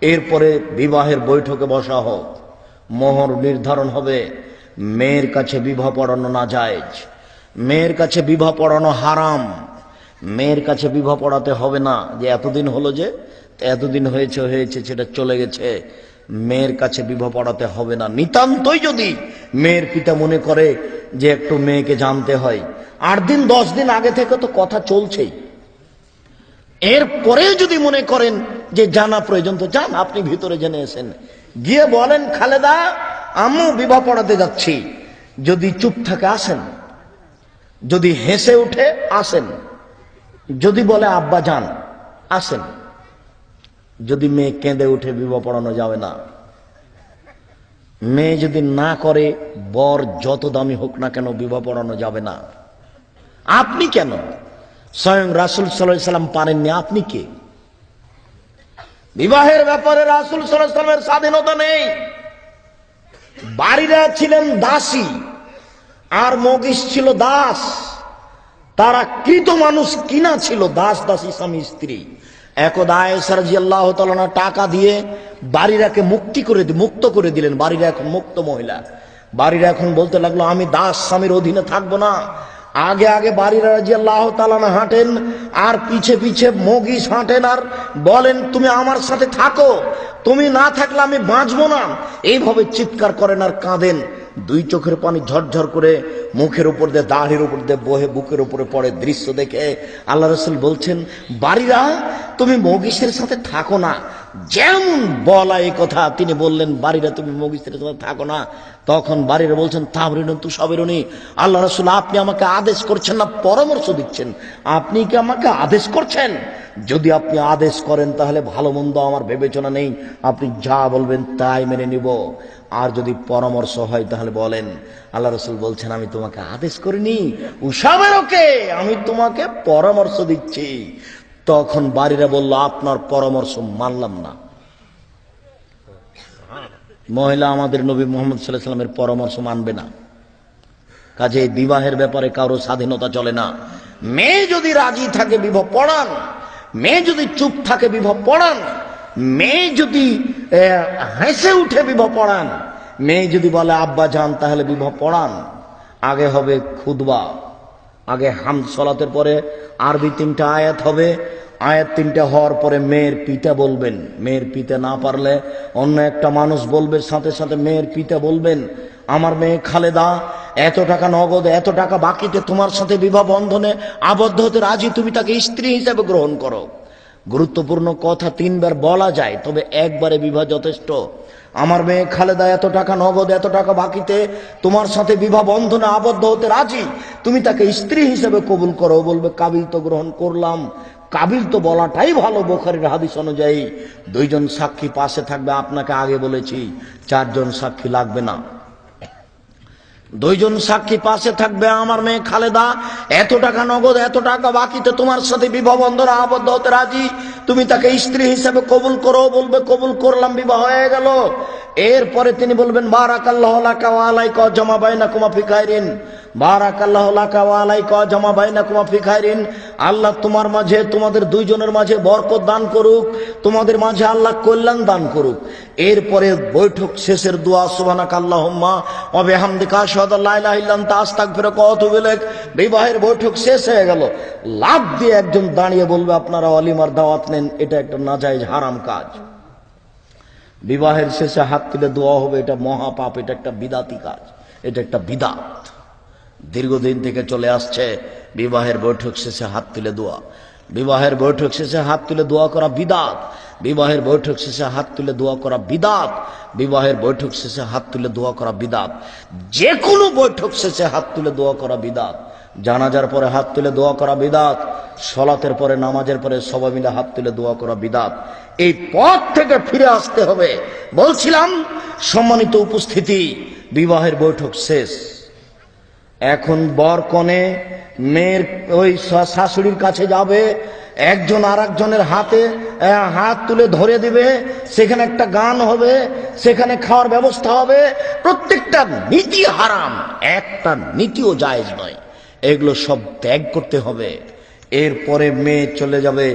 এরপরে বিবাহের বৈঠকে বসা হোক। মোহর নির্ধারণ হবে। মেয়ের কাছে বিবাহ পড়ানো না জায়েজ মেয়ের কাছে বিবাহ পড়ানো হারাম। মেয়ের কাছে বিবাহ পড়াতে হবে না। যে এতদিন হলো যে, এতদিন হয়েছে হয়েছে, সেটা চলে গেছে। মেয়ের কাছে বিবাহ পড়াতে হবে না। নিতান্তই যদি মেয়ের পিতা মনে করে যে একটু মেয়েকে জানতে হয়। আট দিন, দশ দিন আগে থেকে তো কথা চলছেই। এরপরে যদি মনে করেন যে জানা প্রয়োজন, তো যান, আপনি ভিতরে জেনে এসেন। গিয়ে বলেন, খালেদা আম্মু বিবাহ পড়াতে যাচ্ছি। যদি চুপ থাকে, আসেন। যদি হেসে উঠে, আসেন। যদি বলে, আব্বা, যান, আসেন। যদি মেয়ে কেঁদে উঠে, বিবাহ পড়ানো যাবে না। মেয়ে যদি না করে, বর যত দামি হোক না কেন, বিবাহ পড়ানো যাবে না। আপনি কেন? স্বয়ং রাসুল সাল্লাম পারেননি, আপনি কে? বিবাহের ব্যাপারে রাসুল সাল্লামের স্বাধীনতা নেই। বাড়িরা ছিলেন দাসী, আর মগিস ছিল দাস। তারা কৃত মানুষ কিনা ছিল দাস, দাসী স্বামী, স্ত্রী। একদা আয়েসার জি আল্লাহ তালনা টাকা দিয়ে বাড়িরাকে মুক্তি করে মুক্ত করে দিলেন। বাড়িরা এখন মুক্ত মহিলা। বাড়িরা এখন বলতে লাগল, আমি দাস, স্বামীর অধীনে থাকব না। আগে আগে বাড়িরা রাজি আল্লাহ তালানা হাঁটেন, আর পিছে পিছে মগিস হাঁটেন, আর বলেন, তুমি আমার সাথে থাকো, তুমি না থাকলে আমি বাঁচবো না। এইভাবে চিৎকার করেন আর কাঁদেন। দুই চোখের পানি ঝরঝর করে মুখের উপর দিয়ে, দাড়ির উপর দিয়ে বহে, বুকের উপরে পড়ে দৃশ্য দেখে আল্লাহ রসুল বলছেন বাড়িরা তুমি মগিসের সাথে থাকো না যেমন বলা এই কথা, তিনি বললেন বাড়িরা তুমি মগিসের সাথে থাকো না। তখন বাড়িরা বলছেন, তাবরিন, তু সবেরনি, আল্লাহ রসুল, আপনি আমাকে আদেশ করছেন না, পরামর্শ দিচ্ছেন। আপনি কি আমাকে আদেশ করছেন? যদি আপনি আদেশ করেন, তাহলে ভালো মন্দ আমার বিবেচনা নেই। আপনি যা বলবেন, তাই মেনে নিব। আর যদি পরামর্শ হয়, তাহলে বলেন, আল্লাহ রসুল বলছেন, আমি তোমাকে আদেশ করিনি। উষাবের ওকে আমি তোমাকে পরামর্শ দিচ্ছি। তখন বাড়িরা বলল, আপনার পরামর্শ মানলাম না। মহিলা আমাদের নবী মোহাম্মদ সাল্লামের পরামর্শ মানবে না। কাজে বিবাহের ব্যাপারে কারও স্বাধীনতা চলে না। মেয়ে যদি রাজি থাকে বিবাহ পড়ান, মেয়ে যদি চুপ থাকে বিবাহ পড়ান, মেয়ে যদি হেসে উঠে বিবাহ পড়ান, মেয়ে যদি বলে, আব্বা যান, তাহলে বিবাহ পড়ান। আগে হবে খুদবা আগে হাম সলাতের পরে আরবি তিনটা আয়াত হবে। আয়াত তিনটা হওয়ার পরে মেয়ের পিতা বলবেন। মেয়ের পিতা না পারলে অন্য একটা মানুষ বলবে, সাথে সাথে মেয়ের পিতা বলবেন, আমার মেয়ে খালেদা, এত টাকা নগদ, এত টাকা বাকিতে তোমার সাথে বিবাহ বন্ধনে আবদ্ধ হতে রাজি, তুমি তাকে স্ত্রী হিসেবে গ্রহণ করো। গুরুত্বপূর্ণ কথা তিনবার বলা যায়, তবে একবারে বিবাহ যথেষ্ট। আমার মেয়ে খালেদা এত টাকা, নগদ এত টাকা বাকিতে তোমার সাথে বিবাহ বন্ধনে আবদ্ধ হতে রাজি? তুমি তাকে স্ত্রী হিসেবে কবুল করো বলবে, কাবিল তো গ্রহণ করলাম। কাবিল তো বলাটাই ভালো বোখারির হাদিস অনুযায়ী। দুইজন সাক্ষী পাশে থাকবে, আপনাকে আগে বলেছি, চারজন সাক্ষী লাগবে না। দুইজন সাক্ষী পাশে থাকবে আমার মেয়ে খালেদা। এত টাকা নগদ, এত টাকা বাকিতে তোমার সাথে বিবাহ বন্ধনে আবদ্ধ হতে রাজি। তুমি তাকে স্ত্রী হিসেবে কবুল করো, বলবে কবুল করলাম, বিবাহ হয়ে গেল। এরপরে তিনি বলবেন, বারাকাল্লাহ জমা বাইনা কুমা ফি খাইরিন আল্লাহ তোমার মাঝে, তোমাদের দুইজনের মাঝে বরকত দান করুক, তোমাদের মাঝে আল্লাহ কল্যাণ দান করুক। এরপরে বৈঠক শেষের দোয়া, সুবহানাক আল্লাহুম্মা, ওয়া বিহামদিকা বিবাহের বৈঠক শেষ হয়ে গেল। লাভ দিয়ে একজন দাঁড়িয়ে বলবে, আপনারা অলিমার দাওয়াত নেন, এটা একটা নাজায়েজ হারাম কাজ। বিবাহের শেষে হাত তুলে দোয়া হবে, এটা মহাপাপ, এটা একটা বিদাতি কাজ, এটা একটা বিদাত। দীর্ঘদিন থেকে চলে আসছে। বিবাহের বৈঠক শেষে হাত তুলে দোয়া। বিবাহের বৈঠক শেষে হাত তুলে দোয়া করা বিদাত। বিবাহের বৈঠক শেষে হাত তুলে দোয়া করা বিদাত। বিবাহের বৈঠক শেষে হাত তুলে দোয়া করা বিদাত। যে কোনো বৈঠক শেষে হাত তুলে দোয়া করা বিদাত। জানাজার পরে হাত তুলে দোয়া করা বিদাত। সলাতের পরে, নামাজের পরে সবাই মিলে হাত তুলে দোয়া করা বিদাত। এই পথ থেকে ফিরে আসতে হবে। বলছিলাম, সম্মানিত উপস্থিতি, বিবাহের বৈঠক শেষ। এখন বর কনে মেয়ের ওই শাশুড়ির কাছে যাবে, একজন আর একজনের হাতে হাত তুলে ধরে দিবে, সেখানে একটা গান হবে, সেখানে খাওয়ার ব্যবস্থা হবে। প্রত্যেকটা নীতি হারাম, একটা নীতিও জায়েজ নয়। এগুলো সব ত্যাগ করতে হবে। এরপরে মেয়ে চলে যাবে।